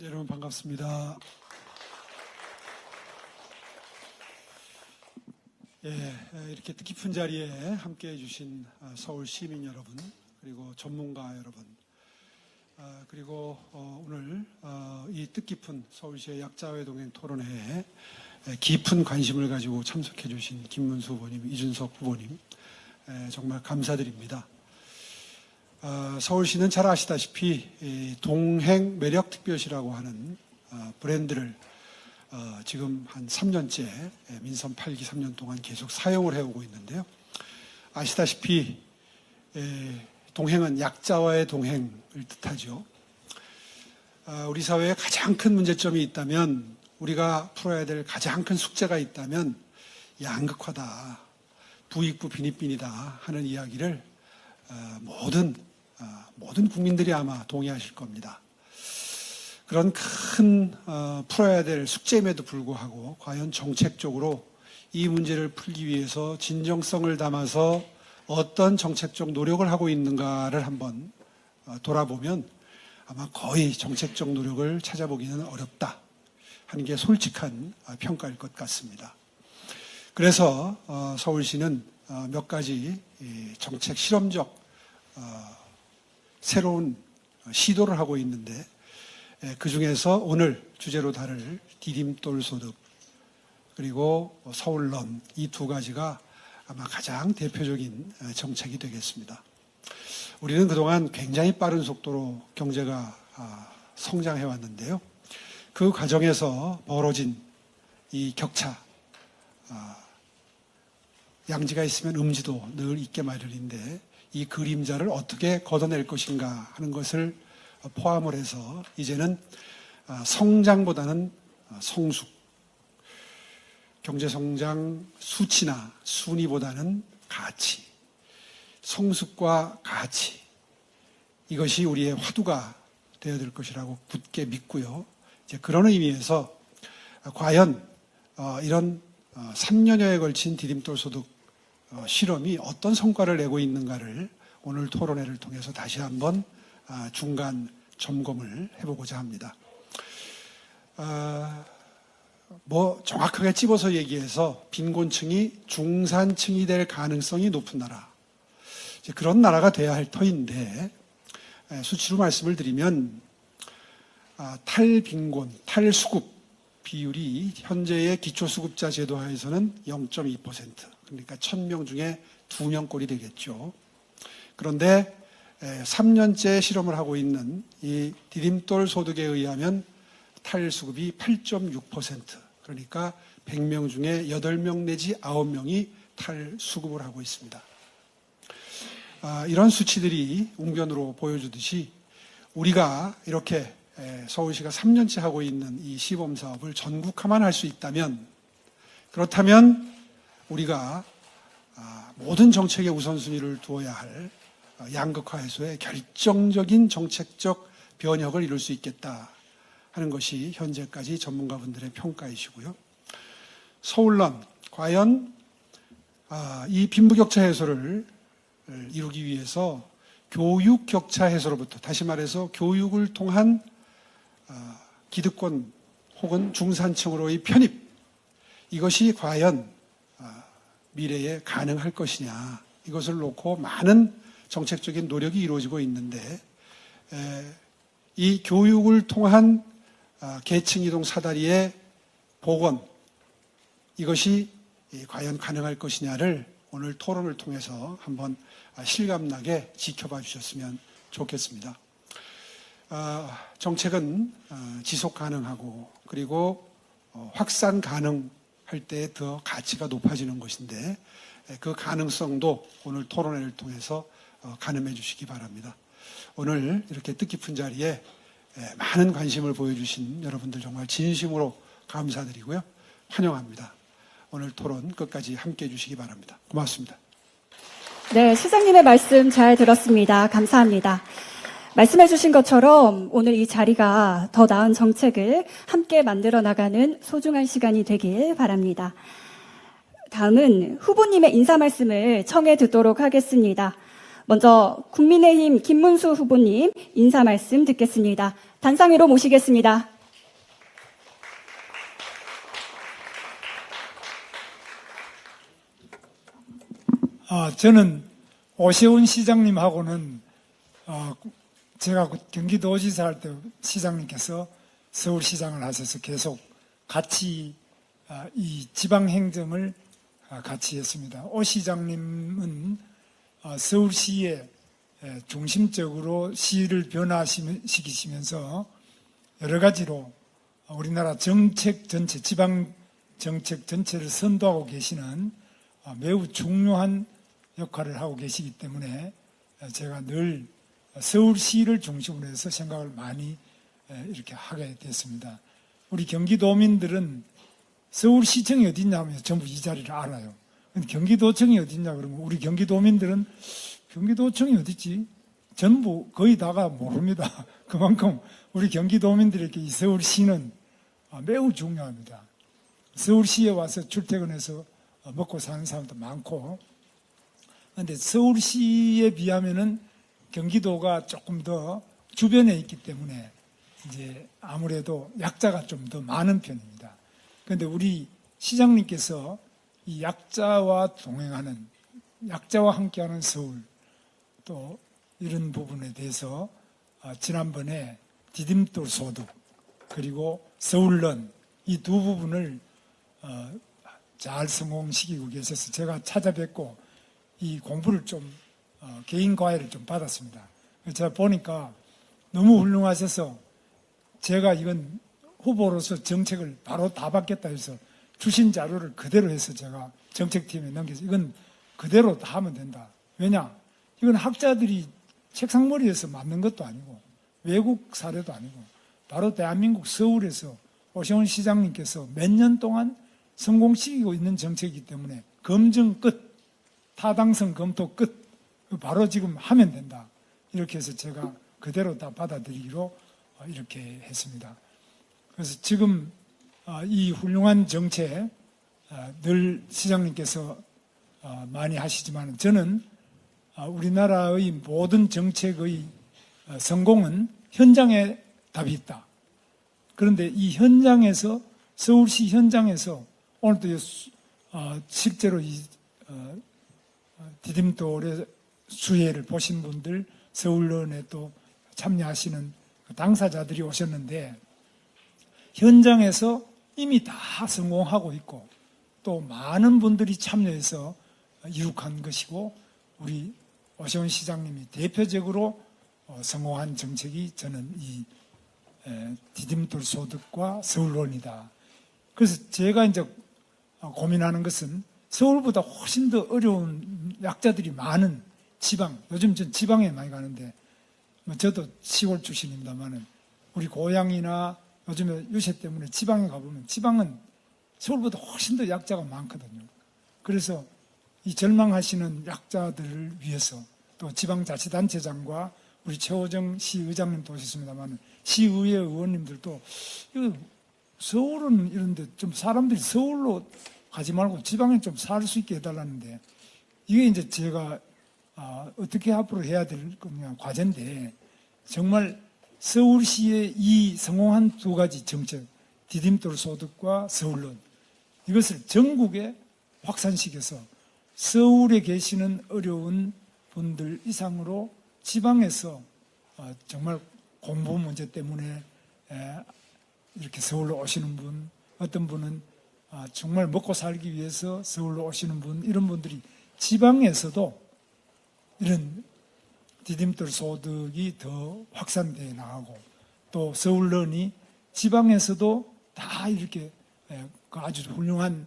네, 여러분 반갑습니다. 예, 이렇게 뜻깊은 자리에 함께 해주신 아, 서울 시민 여러분, 그리고 전문가 여러분, 아, 그리고 어, 오늘 어, 이 뜻깊은 서울시의 약자회 동행 토론회에 에, 깊은 관심을 가지고 참석해 주신 김문수 후보님, 이준석 후보님, 에, 정말 감사드립니다. 어, 서울시는 잘 아시다시피 이 동행 매력 특별시라고 하는 어, 브랜드를 어, 지금 한 3년째 예, 민선 8기 3년 동안 계속 사용을 해오고 있는데요. 아시다시피 에, 동행은 약자와의 동행을 뜻하죠. 아, 우리 사회에 가장 큰 문제점이 있다면 우리가 풀어야 될 가장 큰 숙제가 있다면 양극화다, 부익부 빈익빈이다 하는 이야기를 어, 모든 어, 모든 국민들이 아마 동의하실 겁니다. 그런 큰 어, 풀어야 될 숙제임에도 불구하고 과연 정책적으로 이 문제를 풀기 위해서 진정성을 담아서 어떤 정책적 노력을 하고 있는가를 한번 어, 돌아보면 아마 거의 정책적 노력을 찾아보기는 어렵다 하는 게 솔직한 어, 평가일 것 같습니다. 그래서 어, 서울시는 어, 몇 가지 이 정책 실험적 어, 새로운 시도를 하고 있는데 그 중에서 오늘 주제로 다룰 디딤돌 소득 그리고 서울런 이두 가지가 아마 가장 대표적인 어, 정책이 되겠습니다. 우리는 그동안 굉장히 빠른 속도로 경제가 아, 성장해 왔는데요. 그 과정에서 벌어진 이 격차, 아, 양지가 있으면 음지도 늘 있게 마련인데 이 그림자를 어떻게 걷어낼 것인가 하는 것을 포함을 해서 이제는 아, 성장보다는 아, 성숙, 경제성장 수치나 순위보다는 가치, 성숙과 가치, 이것이 우리의 화두가 되어야 될 것이라고 굳게 믿고요. 이제 그런 의미에서 과연 어, 이런 3년여에 걸친 디딤돌 소득 어, 실험이 어떤 성과를 내고 있는가를 오늘 토론회를 통해서 다시 한번 아, 중간 점검을 해보고자 합니다. 아, 뭐 정확하게 찝어서 얘기해서 빈곤층이 중산층이 될 가능성이 높은 나라. 그런 나라가 돼야 할 터인데 에, 수치로 말씀을 드리면 아, 탈빈곤, 탈수급 비율이 현재의 기초수급자 제도 하에서는 0.2%. 그러니까 1000명 중에 2명꼴이 되겠죠. 그런데 3년째 실험을 하고 있는 이 디딤돌 소득에 의하면 탈수급이 8.6% 그러니까 100명 중에 8명 내지 9명이 탈수급을 하고 있습니다. 아, 이런 수치들이 웅변으로 보여주듯이 우리가 이렇게 서울시가 3년째 하고 있는 이 시범 사업을 전국화만 할 수 있다면 그렇다면 우리가 아, 모든 정책의 우선순위를 두어야 할 어, 양극화 해소에 결정적인 정책적 변혁을 이룰 수 있겠다 하는 것이 현재까지 전문가분들의 평가이시고요. 서울론 과연 아, 이 빈부격차 해소를 이루기 위해서 교육 격차 해소로부터 다시 말해서 교육을 통한 아, 기득권 혹은 중산층으로의 편입 이것이 과연 아, 미래에 가능할 것이냐 이것을 놓고 많은 정책적인 노력이 이루어지고 있는데 이 교육을 통한 아, 계층 이동 사다리의 복원 이것이 과연 가능할 것이냐를 오늘 토론을 통해서 한번 실감나게 지켜봐 주셨으면 좋겠습니다. 아, 정책은 지속 가능하고 그리고 어, 확산 가능 할 때 더 가치가 높아지는 것인데 그 가능성도 오늘 토론회를 통해서 어, 가늠해 주시기 바랍니다. 오늘 이렇게 뜻깊은 자리에 많은 관심을 보여주신 여러분들 정말 진심으로 감사드리고요. 환영합니다. 오늘 토론 끝까지 함께 해주시기 바랍니다. 고맙습니다. 네, 시장님의 말씀 잘 들었습니다. 감사합니다. 말씀해 주신 것처럼 오늘 이 자리가 더 나은 정책을 함께 만들어 나가는 소중한 시간이 되길 바랍니다. 다음은 후보님의 인사 말씀을 청해 듣도록 하겠습니다. 먼저 국민의힘 김문수 후보님 인사 말씀 듣겠습니다. 단상 위로 모시겠습니다. 아, 저는 오세훈 시장님하고는 어, 제가 그 경기도지사 할 때 시장님께서 서울시장을 하셔서 계속 같이 아, 이 지방 행정을 아, 같이 했습니다. 오 시장님은 아, 서울시의 에, 중심적으로 시를 변화시키시면서 여러 가지로 우리나라 정책 전체, 지방 정책 전체를 선도하고 계시는 아, 매우 중요한 역할을 하고 계시기 때문에 제가 늘 서울시를 중심으로 해서 생각을 많이 이렇게 하게 됐습니다. 우리 경기도민들은 서울시청이 어딨냐 하면 전부 이 자리를 알아요. 근데 경기도청이 어딨냐 그러면 우리 경기도민들은 경기도청이 어딨지? 전부 거의 다가 모릅니다. 그만큼 우리 경기도민들에게 이 서울시는 아, 매우 중요합니다. 서울시에 와서 출퇴근해서 어, 먹고 사는 사람도 많고, 그런데 서울시에 비하면은 경기도가 조금 더 주변에 있기 때문에 이제 아무래도 약자가 좀 더 많은 편입니다. 그런데 우리 시장님께서 이 약자와 동행하는 약자와 함께하는 서울 또 이런 부분에 대해서 아, 지난번에 디딤돌 소득 그리고 서울런 이 두 부분을 어, 잘 성공시키고 계셔서 제가 찾아뵙고 이 공부를 좀 어, 개인 과외를 좀 받았습니다. 제가 보니까 너무 훌륭하셔서 제가 이건 후보로서 정책을 바로 다 받겠다 해서 주신 자료를 그대로 해서 제가 정책팀에 넘겨서 이건 그대로 다 하면 된다. 왜냐? 이건 학자들이 책상머리에서 만든 것도 아니고 외국 사례도 아니고 바로 대한민국 서울에서 오세훈 시장님께서 몇 년 동안 성공시키고 있는 정책이기 때문에 검증 끝, 타당성 검토 끝, 바로 지금 하면 된다. 이렇게 해서 제가 그대로 다 받아들이기로 어, 이렇게 했습니다. 그래서 지금 어, 이 훌륭한 정책 어, 늘 시장님께서 많이 하시지만 저는 우리나라의 모든 정책의 성공은 현장에 답이 있다. 그런데 이 현장에서 서울시 현장에서 오늘도 실제로 이 디딤돌의 수혜를 보신 분들 서울론에 또 참여하시는 그 당사자들이 오셨는데 현장에서 이미 다 성공하고 있고 또 많은 분들이 참여해서 이룩한 것이고 우리 오세훈 시장님이 대표적으로 어, 성공한 정책이 저는 이 디딤돌 소득과 서울론이다. 그래서 제가 이제 고민하는 것은 서울보다 훨씬 더 어려운 약자들이 많은 지방, 요즘 전 지방에 많이 가는데, 뭐 저도 시골 출신입니다만은, 우리 고향이나 요즘에 유세 때문에 지방에 가보면 지방은 서울보다 훨씬 더 약자가 많거든요. 그래서 이 절망하시는 약자들을 위해서 또 지방자치단체장과 우리 최호정 시의장님도 오셨습니다만 시의회 의원님들도 서울은 이런데 좀 사람들이 서울로 가지 말고 지방에 좀 살 수 있게 해달라는데 이게 이제 제가 아, 어떻게 앞으로 해야 될 거냐 과제인데 정말 서울시의 이 성공한 두 가지 정책 디딤돌 소득과 서울론 이것을 전국에 확산시켜서 서울에 계시는 어려운 분들 이상으로 지방에서 아, 정말 공부 문제 때문에 이렇게 서울로 오시는 분, 어떤 분은 아, 정말 먹고 살기 위해서 서울로 오시는 분, 이런 분들이 지방에서도 이런 디딤돌 소득이 더 확산되어 나가고 또 서울런이 지방에서도 다 이렇게 그 아주 훌륭한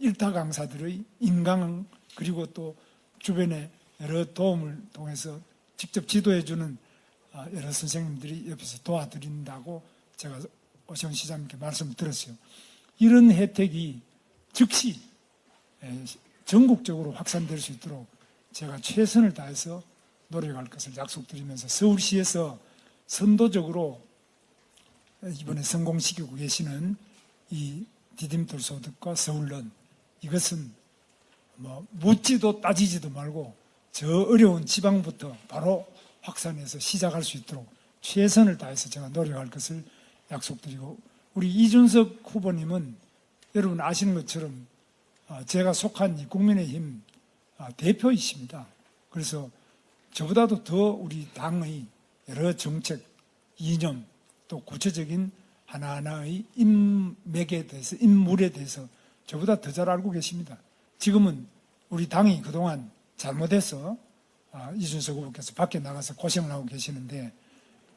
일타 강사들의 인강 그리고 또 주변에 여러 도움을 통해서 직접 지도해주는 아, 여러 선생님들이 옆에서 도와드린다고 제가 오시원 시장님께 말씀을 드렸어요. 이런 혜택이 즉시 전국적으로 확산될 수 있도록 제가 최선을 다해서 노력할 것을 약속드리면서 서울시에서 선도적으로 이번에 성공시키고 계시는 이 디딤돌 소득과 서울론 이것은 뭐 묻지도 따지지도 말고 저 어려운 지방부터 바로 확산해서 시작할 수 있도록 최선을 다해서 제가 노력할 것을 약속드리고 우리 이준석 후보님은 여러분 아시는 것처럼 아, 제가 속한 이 국민의힘 아, 대표이십니다. 그래서 저보다도 더 우리 당의 여러 정책, 이념, 또 구체적인 하나하나의 인맥에 대해서, 인물에 대해서 저보다 더 잘 알고 계십니다. 지금은 우리 당이 그동안 잘못해서 아, 이준석 후보께서 밖에 나가서 고생을 하고 계시는데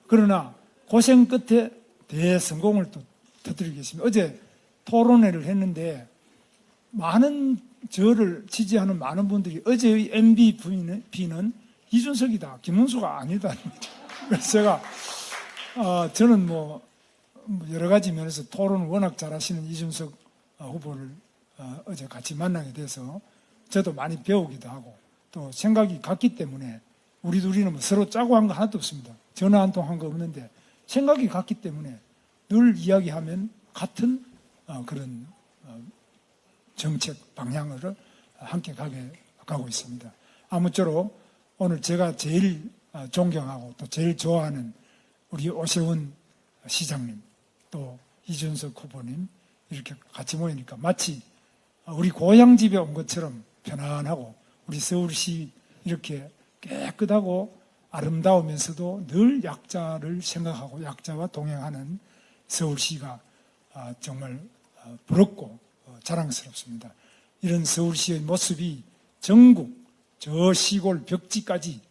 그러나 고생 끝에 대성공을 또 터뜨리고 계십니다. 어제 토론회를 했는데 많은 저를 지지하는 많은 분들이 어제의 MVP는 이준석이다, 김문수가 아니다. 그래서 제가 어, 저는 뭐, 뭐 여러 가지 면에서 토론을 워낙 잘하시는 이준석 어, 후보를 어, 어제 같이 만나게 돼서 저도 많이 배우기도 하고 또 생각이 같기 때문에 우리 둘이는 뭐 서로 짜고 한 거 하나도 없습니다. 전화 한 통 한 거 없는데 생각이 같기 때문에 늘 이야기하면 같은 어, 그런 어, 정책 방향으로 함께 가게 가고 있습니다. 아무쪼록 오늘 제가 제일 어, 존경하고 또 제일 좋아하는 우리 오세훈 시장님 또 이준석 후보님 이렇게 같이 모이니까 마치 우리 고향 집에 온 것처럼 편안하고 우리 서울시 이렇게 깨끗하고 아름다우면서도 늘 약자를 생각하고 약자와 동행하는 서울시가 아, 정말 어, 부럽고 어, 자랑스럽습니다. 이런 서울시의 모습이 전국 저 시골 벽지까지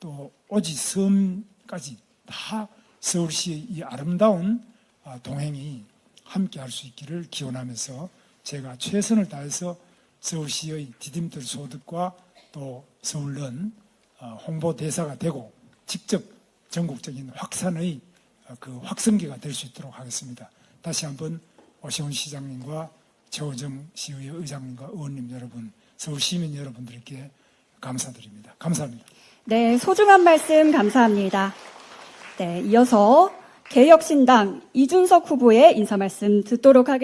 또 오지 섬까지 다 서울시의 이 아름다운 아, 동행이 함께 할 수 있기를 기원하면서 제가 최선을 다해서 서울시의 디딤돌 소득과 또 서울런 어, 홍보 대사가 되고 직접 전국적인 확산의 어, 그 확성기가 될 수 있도록 하겠습니다. 다시 한번 오세훈 시장님과 최호정 시의회 의장님과 의원님 여러분, 서울 시민 여러분들께 감사드립니다. 감사합니다. 네, 소중한 말씀 감사합니다. 네, 이어서 개혁신당 이준석 후보의 인사 말씀 듣도록 하겠습니다.